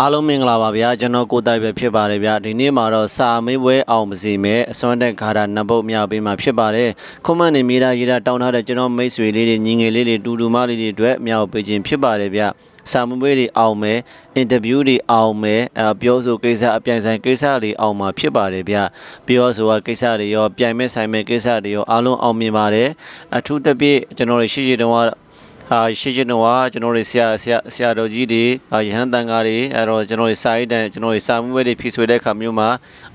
အားလုံးမင်္ဂလာပါဗျာကျွန်တော်ကိုတိုက်ပဲဖြစ်ပါတယ်ဗျာဒီနေ့မှာတော့စာမေးပွဲအောင်ပါစီမဲ့အစွမ်းတက်ခါတာနံပုတ်မြောက်ပေးမှာဖြစ်ပါတယ်ခွန်မနေမိတာရေးတာတောင်းထားတဲ့ကျွန်တော်မိတ်ဆွေလေးတွေညီငယ်လေးတွေတူတူမလေးတွေအတွက်မြောက်ပေးခြင်းဖြစ်ပါတယ်ဗျာစာမေးပွဲတွေအောင်မယ်အင်တာဗျူးတွေအောင်မယ်အဲပြောဆိုကိစ္စအပြိုင်ဆိုင်ကိစ္စတွေအောင်မှာဖြစ်ပါတယ်ဗျာပြောဆိုတာကိစ္စတွေရောပြိုင်မဲ့ဆိုင်မဲ့ကိစ္စတွေရောအားလုံးအောင်မြင်ပါတယ်အထူးသဖြင့်ကျွန်တော်တို့ရှိရှိတုန်းက အာရှိချင်းတော့ကကျွန်တော်တို့ဆရာဆရာဆရာတော်ကြီးတွေအာယဟန်တန်ကားတွေအဲ့တော့ကျွန်တော်တို့စာရေးတန်ကျွန်တော်တို့စာမှုဝဲတွေဖြည့်ဆွေတဲ့အခါမျိုးမှာ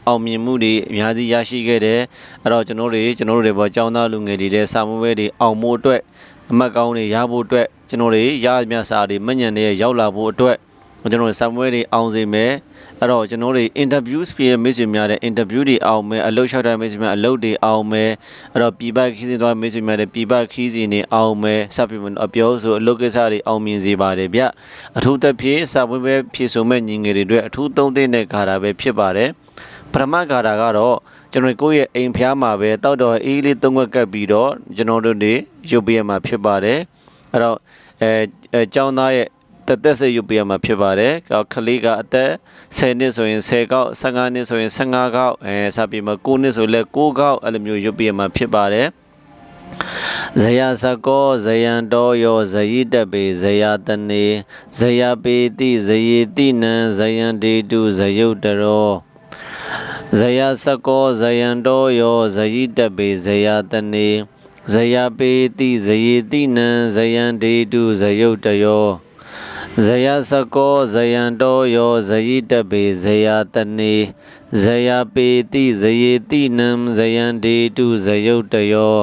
အောင်မြင်မှုတွေအများကြီးရရှိခဲ့တယ်အဲ့တော့ကျွန်တော်တို့ကျွန်တော်တို့တွေပေါ်ကျောင်းသားလူငယ်တွေတဲ့စာမှုဝဲတွေအောင်မှုအတွက်အမှတ်ကောင်းတွေရဖို့အတွက်ကျွန်တော်တွေရမြစာတွေမညံတွေရောက်လာဖို့အတွက် ကျွန်တော်တို့စာမှုဝဲတွေအောင်စေမယ်အဲ့တော့ကျွန်တော်တို့ interview ဖြစ်မိတ်ဆွေများတဲ့ interview တွေအောင်မယ်အလုပ်လျှောက်တဲ့မိတ်ဆွေများအလုပ်တွေအောင်မယ်အဲ့တော့ပြည်ပခီးစဉ်သွားမိတ်ဆွေများတဲ့ပြည်ပခီးစဉ်တွေအောင်မယ်စပ်ပြီးအပြောဆိုအလုပ်ကိစ္စတွေအောင်မြင်စေပါတယ်ဗျအထူးသဖြင့်စာပွဲပဲဖြည့်ဆိုမဲ့ညီငယ်တွေအတွက်အထူးသုံးသင့်တဲ့ခါတာပဲဖြစ်ပါတယ်ပထမခါတာကတော့ကျွန်တော်ကိုယ့်ရဲ့အိမ်ဖျားမှာပဲတောက်တော်အေးလေးသုံးခွက်ကပ်ပြီးတော့ကျွန်တော်တို့တွေရုပ်ပြရမှာဖြစ်ပါတယ်အဲ့တော့အဲအဲကျောင်းသားရဲ့ တက်တက်စိတ်ယူပြရမှာဖြစ်ပါတယ်။ခလေးကအသက်10နှစ်ဆိုရင်10ကောက်15နှစ်ဆိုရင်15ကောက်အဲစပြီးမှ9နှစ်ဆိုလဲ9ကောက်အဲ့လိုမျိုးယူပြရမှာဖြစ်ပါတယ်။ဇယဇကောဇယံတော်ယောဇယိတပေဇယတနေဇယပေတိဇယေတိနံဇယံဒေတုဇယုတ်တရောဇယစကောဇယံတော်ယောဇယိတပေဇယတနေဇယပေတိဇယေတိနံဇယံဒေတုဇယုတ်တရော ဇယစကောဇယံတောယောဇယိတပေဇယတနေဇယပေတိဇယေတိနံဇယံဒေတုဇယုတ်တယော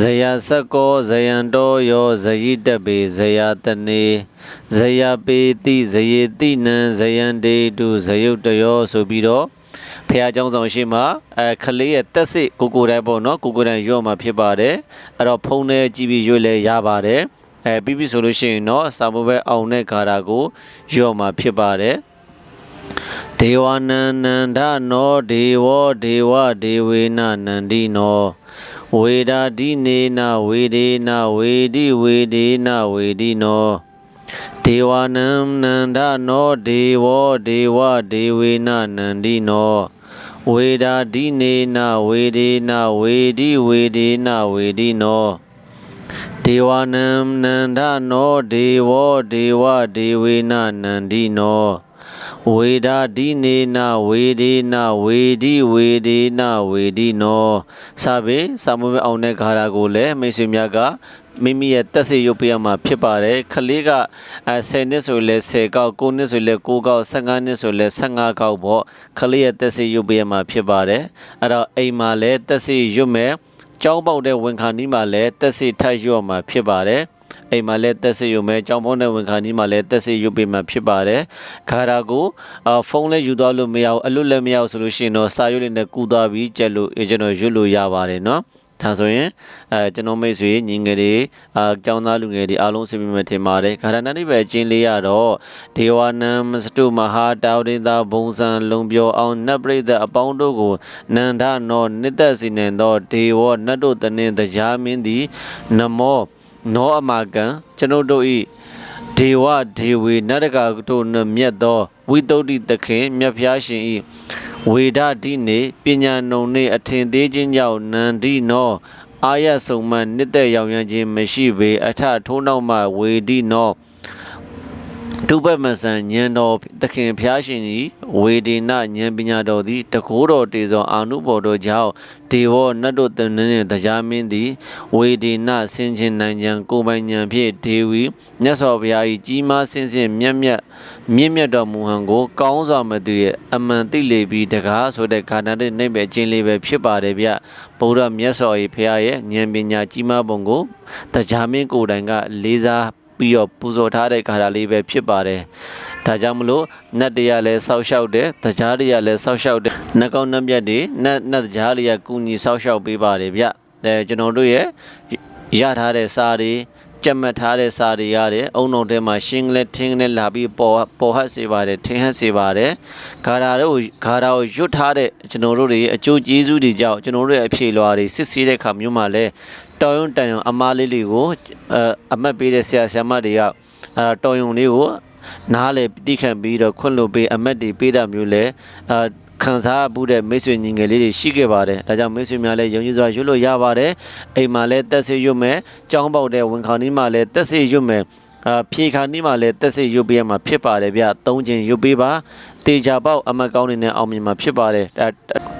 ဇယစကောဇယံတောယောဇယိတပေဇယတနေဇယပေတိဇယေတိနံဇယံဒေတုဇယုတ်တယောဆိုပြီးတော့ဖះเจ้าဆောင်ရှိမှအဲခလေးရဲ့တက်စစ်ကိုကိုတိုင်းပေါ့နော်ကိုကိုတိုင်းရွတ်မှာဖြစ်ပါတယ်အဲ့တော့ဖုန်းထဲကြည့်ပြီးရွတ်လဲရပါတယ် အဲပြီးပြီဆိုလို့ရှိရင်တော့စာမဘဲအောင်တဲ့ခါတာကိုရော့မှာဖြစ်ပါတယ်ဒေဝနန္နန္ဒနောဒေဝဒေဝဒေဝေနနန္ဒီနောဝေဒာတိနေနဝေဒေနဝေဒီဝေဒေနဝေဒီနောဒေဝနန္နန္ဒနောဒေဝဒေဝဒေဝေနနန္ဒီနောဝေဒာတိနေနဝေဒေနဝေဒီဝေဒေနဝေဒီနော ဒေဝနံနန္ဒနောဒေဝဒေဝဒေဝေနနန္ဒီနောဝေဒာဒီနေနဝေဒေနဝေဒီဝေဒေနဝေဒီနောစပေစာမွေးအောင်တဲ့ခါရာကိုလည်းမိတ်ဆွေများကမိမိရဲ့တက်စေရုပ်ပြရမှာဖြစ်ပါတယ်ခလေးကအဲ10နှစ်ဆိုလဲ10ကောက်9နှစ်ဆိုလဲ9ကောက်15နှစ်ဆိုလဲ15ကောက်ပေါ့ခလေးရဲ့တက်စေရုပ်ပြရမှာဖြစ်ပါတယ်အဲ့တော့အိမ်မှာလည်းတက်စေရွတ်မယ် ကျောင်းပေါက်တဲ့ဝန်ခံကြီးမှာလည်းတက်စီထိုက်ရွတ်မှာဖြစ်ပါတယ်အိမ်မှာလည်းတက်စီယူမယ်ကျောင်းပေါက်တဲ့ဝန်ခံကြီးမှာလည်းတက်စီယူပေးမှာဖြစ်ပါတယ်ခါရာကိုအာဖုန်းလည်းယူသွားလို့မရဘူးအလွတ်လည်းမရဘူးဆိုလို့ရှိရင်တော့စာရွက်လေးနဲ့ကူသွားပြီးကြက်လို့ကျွန်တော်ရွတ်လို့ရပါတယ်နော် ဒါဆိုရင်အဲကျွန်တော်မိတ်ဆွေညီငယ်တွေအာကျောင်းသားလူငယ်တွေအားလုံးဆင်ပြေမယ်ထင်ပါတယ်ခါရဏနိဗ္ဗာန်ကျင်းလေးရတော့ဒေဝနံမစတုမဟာတောရိတာဘုံစံလုံပြောအောင်နတ်ပရိသတ်အပေါင်းတို့ကိုနန္ဒနောနိတ္တစီနေသောဒေဝနတ်တို့တနှင်းတရားမင်းသည်နမောနောအမကံကျွန်ုပ်တို့ဤဒေဝဒေဝေနတကတို့နှင့်မြတ်သောဝိတုဒ္ဓိသခင်မြတ်ဖျားရှင်ဤ ဝေဒတိနေပညာနုံနေအထင်သေးခြင်းကြောင့်နန္ဒီနောအာရဆုံးမနှစ်သက်ရောင်ရမ်းခြင်းမရှိပေအထထိုးနောက်မှဝေဒီနော ဒုပမဆန်ညံတော်သခင်ဖျားရှင်ကြီးဝေဒေနဉာဏ်ပညာတော်သည်တကိုးတော်တေဇောအာနုဘော်တော်ကြောင့်ဒေဝနတ်တို့တနည်းတရားမင်းသည်ဝေဒေနဆင်ခြင်းနိုင်ကြံကိုယ်ပိုင်ဉာဏ်ဖြင့်ဒေဝီမြတ်စွာဘုရား၏ကြီးမားဆင်းဆင်းမြတ်မြတ်မြင့်မြတ်တော်မူဟံကို ကောင်းစွာမသိရဲ့အမှန်သိလေပြီးတကားဆိုတဲ့ခန္ဓာတဲ့နှိမ့်ပဲခြင်းလေးပဲဖြစ်ပါတယ်ဗျဗုဒ္ဓမြတ်စွာဘုရားရဲ့ဉာဏ်ပညာကြီးမားပုံကိုတရားမင်းကိုယ်တိုင်ကလေးစား ပြီးတော့ပူဇော်ထားတဲ့ခါတာလေးပဲဖြစ်ပါတယ်။ဒါကြောင့်မလို့နတ်တွေကလည်းစောက်ရှောက်တယ်။တရားတွေကလည်းစောက်ရှောက်တယ်။နှကောင်းနှက်မြတ်တွေနတ်နတ်တရားတွေကကုညီစောက်ရှောက်ပေးပါတယ်ဗျ။အဲကျွန်တော်တို့ရဲ့ရထားတဲ့စာတွေကြက်မှတ်ထားတဲ့စာတွေရတယ်အုံုံထဲမှာရှင်းကလေးထင်းကလေးလာပြီးပေါ်ပေါ်ဟတ်စေပါတယ်ထင်းဟတ်စေပါတယ်ဂါရာတို့ဂါရာကိုရွတ်ထားတဲ့ကျွန်တော်တို့တွေအကျိုးကျေးဇူးတွေကြောင့်ကျွန်တော်တို့ရဲ့အဖြေလွှာတွေစစ်ဆေးတဲ့ခါမျိုးမှာလဲ တော်ရုံတန်ရုံအမားလေးတွေကိုအအမတ်ပေးတဲ့ဆရာဆရာမတွေကအဲတော်ရုံလေးကိုနားလေတိခံပြီးတော့ခွင့်လွှတ်ပေးအမတ်တွေပေးတာမျိုးလဲအာခံစားမှုတဲ့မိတ်ဆွေညီငယ်လေးတွေရှိခဲ့ပါတယ်ဒါကြောင့်မိတ်ဆွေများလည်းယုံကြည်စွာရွတ်လို့ရပါတယ်အိမ်မှာလည်းတက်စေရွတ်မယ်ကြောင်းပေါက်တဲ့ဝန်ခေါင်းကြီးမှာလည်းတက်စေရွတ်မယ်အာဖြေခါနီးမှာလည်းတက်စေရွတ်ပေးရမှာဖြစ်ပါတယ်ဗျသုံးခြင်းရွတ်ပေးပါတေချာပေါက်အမတ်ကောင်းနေနဲ့အောင်မြင်မှာဖြစ်ပါတယ်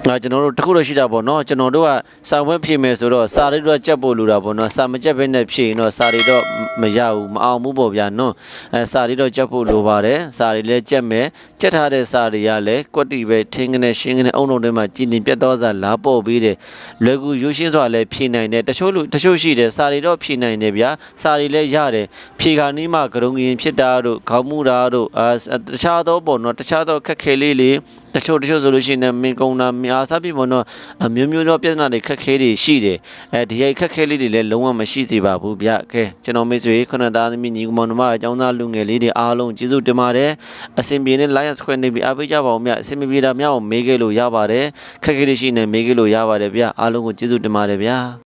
ဒါငါကျွန်တော်တို့တခုတော့ရှိတာပေါ့နော်ကျွန်တော်တို့ကစာဝဲဖြေမယ်ဆိုတော့စာတွေတော့ကြက်ဖို့လိုတာပေါ့နော်စာမကြက်ဘဲနဲ့ဖြေရင်တော့စာတွေတော့မရဘူးမအောင်ဘူးပေါ့ဗျာနော်အဲစာတွေတော့ကြက်ဖို့လိုပါတယ်စာတွေလည်းကြက်မယ်ကြက်ထားတဲ့စာတွေကလည်းကွက်တီပဲထင်းကနေရှင်းကနေအုံလုံးတွေမှာကြည်နေပြတ်သောစာလာပေါ့ပြီးတယ်လွယ်ကူရိုးရှင်းစွာလည်းဖြေနိုင်တယ်တချို့လူတချို့ရှိတယ်စာတွေတော့ဖြေနိုင်တယ်ဗျာစာတွေလည်းရတယ်ဖြေခါနီးမှကရုံကရင်ဖြစ်တာတို့ခေါင်းမှုတာတို့အာတခြားသောပေါ့နော်တခြားသောခက်ခဲလေးလေး တချို့တချို့ဆိုလို့ရှိရင်မင်းကုန်းတာမအားစားပြီပေါ့နော်အမျိုးမျိုးသောပြဿနာတွေခက်ခဲတွေရှိတယ်အဲဒီရိုက်ခက်ခဲလေးတွေလည်းလုံးဝမရှိစေပါဘူးဗျကဲကျွန်တော်မိတ်ဆွေခုနသားသမီးညီကောင်မောင်နှမအကြောင်းသားလူငယ်လေးတွေအားလုံးကျေးဇူးတင်ပါတယ်အစဉ်ပြေနဲ့ Lions Square နေပြီးအားပေးကြပါဦးမြအစဉ်ပြေတာများအောင်မေးခဲ့လို့ရပါတယ်ခက်ခဲလေးရှိနေမေးခဲ့လို့ရပါတယ်ဗျအားလုံးကိုကျေးဇူးတင်ပါတယ်ဗျ